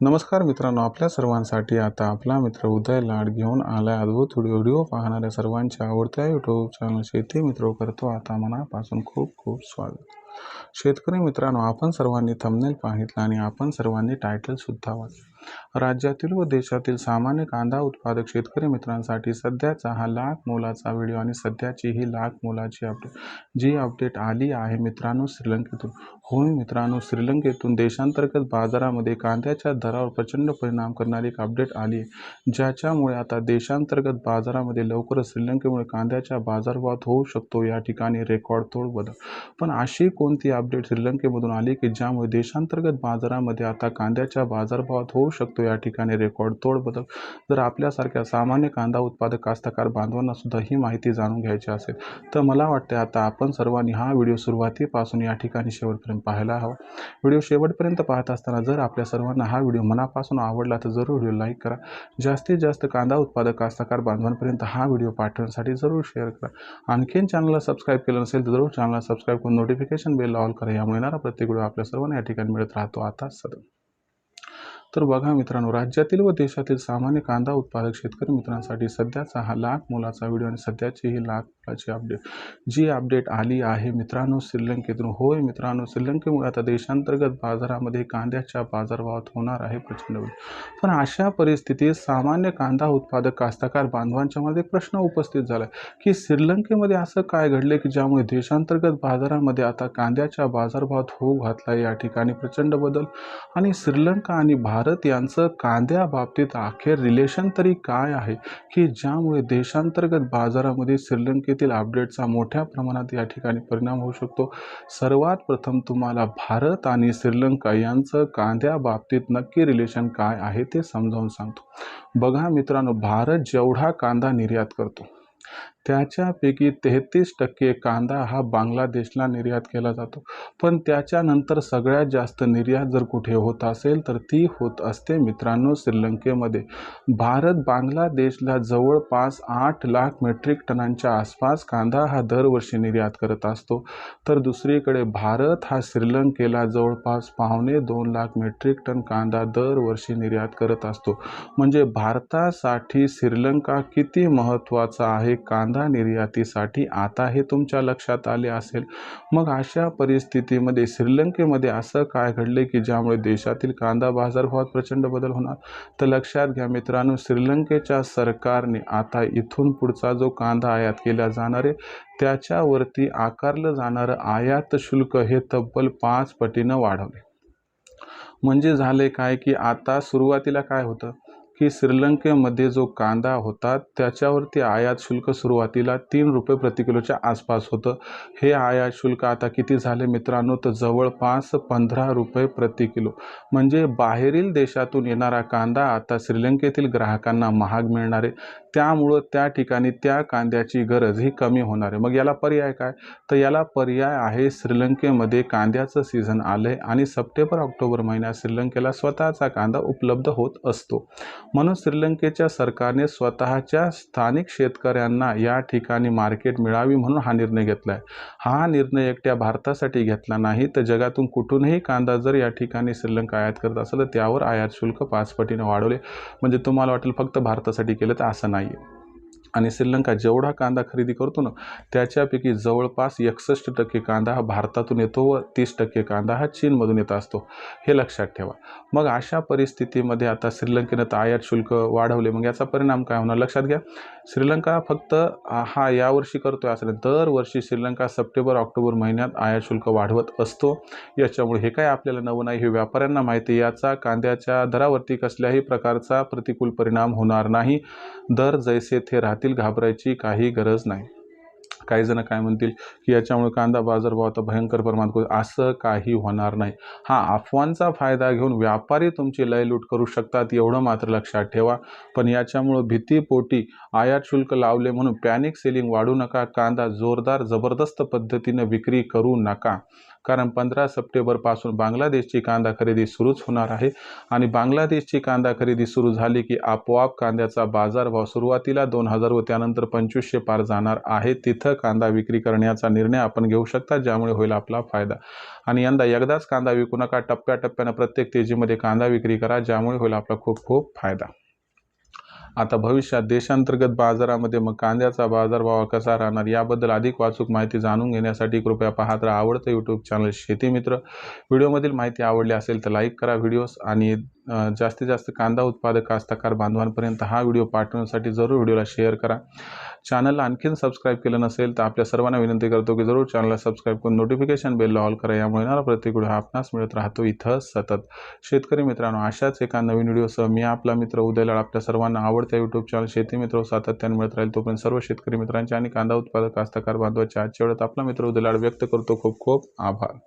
नमस्कार मित्रांनो आपल्या सर्वांसाठी आता आपला मित्र उदय लाड घेऊन आला अद्भुत व्हिडिओ व्हिडिओ पाहणाऱ्या सर्वांच्या आवडत्या यूट्यूब चॅनल शेती मित्र करतो. आता मनापासून खूप खूप स्वागत. शेतकरी मित्रांनो आपण सर्वांनी थंबनेल पाहितला आणि आपण सर्वांनी टायटलसुद्धा वाचलं. राज्यातील व देशातील सामान्य कांदा उत्पादक शेतकरी मित्रांसाठी सध्याचा हा लाख मोलाचा व्हिडिओ आणि सध्याची ही लाख मोलाची अपडेट जी अपडेट आली आहे मित्रांनो श्रीलंकेतून. होय मित्रांनो श्रीलंकेतून देशांतर्गत बाजारामध्ये कांद्याच्या दरावर प्रचंड परिणाम करणारी एक अपडेट आली आहे. ज्याच्यामुळे आता देशांतर्गत बाजारामध्ये लवकरच श्रीलंकेमुळे कांद्याच्या बाजारभावात होऊ शकतो या ठिकाणी रेकॉर्ड तोड बदल. पण अशी कोणती अपडेट श्रीलंकेमधून आली की ज्यामुळे देशांतर्गत बाजारामध्ये आता कांद्याच्या बाजारभावात होऊ शकतो या ठिकाणी रेकॉर्ड तोड बदल. जर आपल्यासारख्या सामान्य कांदा उत्पादक कास्तकार बांधवांना सुद्धा ही माहिती जाणून घ्यायची असेल तर मला वाटते आता आपण सर्वांनी हा व्हिडिओ सुरुवातीपासून या ठिकाणी शेवटपर्यंत पाहायला हवा. व्हिडिओ शेवटपर्यंत पाहत असताना जर आपल्या सर्वांना हा व्हिडिओ मनापासून आवडला तर जरूर व्हिडिओ लाईक करा. जास्तीत जास्त कांदा उत्पादक कास्तकार बांधवांपर्यंत हा व्हिडिओ पाठवण्यासाठी जरूर शेअर करा. आणखीन चॅनलला सबस्क्राईब केलं नसेल तर जरूर चॅनलला सबस्क्राईब करून नोटिफिकेशन बेल ऑल करा. यामुळे येणारा प्रत्येक व्हिडिओ आपल्या सर्वांना या ठिकाणी मिळत राहतो. आता सदन तर बघा मित्रांनो राज्यातील व देशातील सामान्य कांदा उत्पादक शेतकरी मित्रांसाठी सध्याचा हा लाख मोलाचा व्हिडिओ आणि सध्याची ही लाख मोलाची अपडेट जी अपडेट आली आहे मित्रांनो श्रीलंकेतून. होय मित्रांनो श्रीलंकेमुळे आता देशांतर्गत बाजारामध्ये कांद्याच्या बाजारभावात होणार आहे प्रचंड पण अशा परिस्थितीत सामान्य कांदा उत्पादक कास्तकार बांधवांच्या मध्ये एक प्रश्न उपस्थित झाला की श्रीलंकेमध्ये असं काय घडले की ज्यामुळे देशांतर्गत बाजारामध्ये आता कांद्याच्या बाजारभावात होऊ घातला या ठिकाणी प्रचंड बदल? आणि श्रीलंका आणि भारत भारत यांचं कांद्या बाबतीत अखेर रिलेशन तरी काय आहे? की ज्यामुळे देशांतर्गत बाजारामध्ये श्रीलंकेतील अपडेटचा मोठ्या प्रमाणात या ठिकाणी परिणाम होऊ शकतो? सर्वात प्रथम तुम्हाला भारत आणि श्रीलंका यांचं कांद्या बाबतीत नक्की रिलेशन काय आहे ते समजावून सांगतो. बघा मित्रांनो भारत जेवढा कांदा निर्यात करतो त्याच्यापैकी तेहतीस टक्के कांदा हा बांगलादेशला निर्यात केला जातो. पण त्याच्यानंतर सगळ्यात जास्त निर्यात जर कुठे होत असेल तर ती होत असते मित्रांनो श्रीलंकेमध्ये. भारत बांगलादेशला जवळपास आठ लाख मेट्रिक टनांच्या आसपास कांदा हा दरवर्षी निर्यात करत असतो. तर दुसरीकडे भारत हा श्रीलंकेला जवळपास पावणे दोन लाख मेट्रिक टन कांदा दरवर्षी निर्यात करत असतो. म्हणजे भारतासाठी श्रीलंका किती महत्त्वाचा आहे? कांदा निर्यातीसाठी आता हे तुमच्या लक्षात आले असेल. मग अशा परिस्थितीमध्ये श्रीलंकेमध्ये असं काय घडले की ज्यामुळे देशातील कांदा बाजारभावात प्रचंड बदल होणार? तर लक्षात घ्या मित्रांनो श्रीलंकेच्या सरकारने आता इथून पुढचा जो कांदा आयात केला जाणार आहे त्याच्यावरती आकारलं जाणारं आयात शुल्क हे तब्बल पाच पटीनं वाढवले म्हणजे झाले काय की आता सुरुवातीला काय होतं? की श्रीलंकेमध्ये जो कांदा होता त्याच्यावरती आयात शुल्क सुरुवातीला तीन रुपये प्रति किलोच्या आसपास होतं. हे आयात शुल्क आता किती झाले मित्रांनो? तर जवळपास पंधरा रुपये प्रति किलो. म्हणजे बाहेरील देशातून येणारा कांदा आता श्रीलंकेतील ग्राहकांना महाग मिळणार आहे. त्यामुळं त्या ठिकाणी त्या कांद्याची गरज ही कमी होणार आहे. मग याला पर्याय काय? तर याला पर्याय आहे श्रीलंकेमध्ये कांद्याचं सीझन आलं आहे आणि सप्टेंबर ऑक्टोबर महिन्यात श्रीलंकेला स्वतःचा कांदा उपलब्ध होत असतो. म्हणून श्रीलंकेच्या सरकारने स्वतःच्या स्थानिक शेतकऱ्यांना या ठिकाणी मार्केट मिळावी म्हणून हा निर्णय घेतला आहे हा निर्णय एकट्या भारतासाठी घेतला नाही तर जगातून कुठूनही कांदा जर या ठिकाणी श्रीलंका आयात करत असेल तर त्यावर आयात शुल्क पाच पटीने वाढवले. म्हणजे तुम्हाला वाटेल फक्त भारतासाठी केलं तर असं नाही. आहे आणि श्रीलंका जेवढा कांदा खरेदी करतो ना त्याच्यापैकी जवळपास एकसष्ट टक्के कांदा हा भारतातून येतो व तीस टक्के कांदा हा चीनमधून येत असतो. हे लक्षात ठेवा. मग अशा परिस्थितीमध्ये आता श्रीलंकेनं तर आयात शुल्क वाढवले. मग याचा परिणाम काय होणार? लक्षात घ्या. श्रीलंका फक्त हा यावर्षी करतो आहे असं नाही. दरवर्षी श्रीलंका सप्टेंबर ऑक्टोबर महिन्यात आयात शुल्क वाढवत असतो. याच्यामुळे हे काय आपल्याला नवं नाही हे व्यापाऱ्यांना माहिती याचा कांद्याच्या दरावरती कसल्याही प्रकारचा प्रतिकूल परिणाम होणार नाही. दर जैसे थे राहतील घाबरायची काही गरज नाही. काही जण काय म्हणतील की याच्यामुळे कांदा बाजारभाव आता भयंकर प्रमाणात असं काही होणार नाही. हा अफवांचा फायदा घेऊन व्यापारी तुमची लय लूट करू शकतात एवढं मात्र लक्षात ठेवा. पण याच्यामुळं भीतीपोटी आयात शुल्क लावले म्हणून पॅनिक सेलिंग वाढू नका. कांदा जोरदार जबरदस्त पद्धतीनं विक्री करू नका. कारण पंधरा सप्टेंबरपासून बांगलादेशची कांदा खरेदी सुरूच होणार आहे. आणि बांगलादेशची कांदा खरेदी सुरू झाली की आपोआप कांद्याचा बाजारभाव सुरुवातीला दोन हजार व त्यानंतर पंचवीसशे पार जाणार आहे. तिथं कांदा विक्री करण्याचा निर्णय आपण घेऊ शकता ज्यामुळे होईल आपला फायदा. आणि यंदा एकदाच कांदा विकू नका टप्प्याटप्प्यानं प्रत्येक तेजीमध्ये कांदा विक्री करा ज्यामुळे होईल आपला खूप खूप फायदा. आता भविष्यात देशांतर्गत बाजारामध्ये मग कांद्याचा बाजारभाव कसा राहणार याबद्दल अधिक वाचूक माहिती जाणून घेण्यासाठी कृपया पाहत राहा आवडतं यूट्यूब चॅनल शेतीमित्र व्हिडिओमधील माहिती आवडली असेल तर लाईक करा व्हिडिओज आणि जास्तीत जास्त कांदा उत्पादक कास्तकार बांधवांपर्यंत हा व्हिडिओ पाठवण्यासाठी जरूर व्हिडिओला शेअर करा. चॅनलला आणखीन सबस्क्राईब केलं नसेल तर आपल्या सर्वांना विनंती करतो की जरूर चॅनलला सबस्क्राईब करून नोटिफिकेशन बेलला ऑल करा. यामुळे येणारा प्रत्येक व्हिडिओ हा आपणास मिळत राहतो. इथं सतत. शेतकरी मित्रांनो अशाच एका नवीन व्हिडिओसह मी आपला मित्र उदयलाड आपल्या सर्वांना आवडत्या यूट्यूब चॅनल शेती मित्र सातत्याने मिळत राहील. तोपर्यंत सर्व शेतकरी मित्रांचे आणि कांदा उत्पादक कास्तकार बांधवाच्या आजच्या वेळेत आपला मित्र उदयलाड व्यक्त करतो. खूप खूप आभार.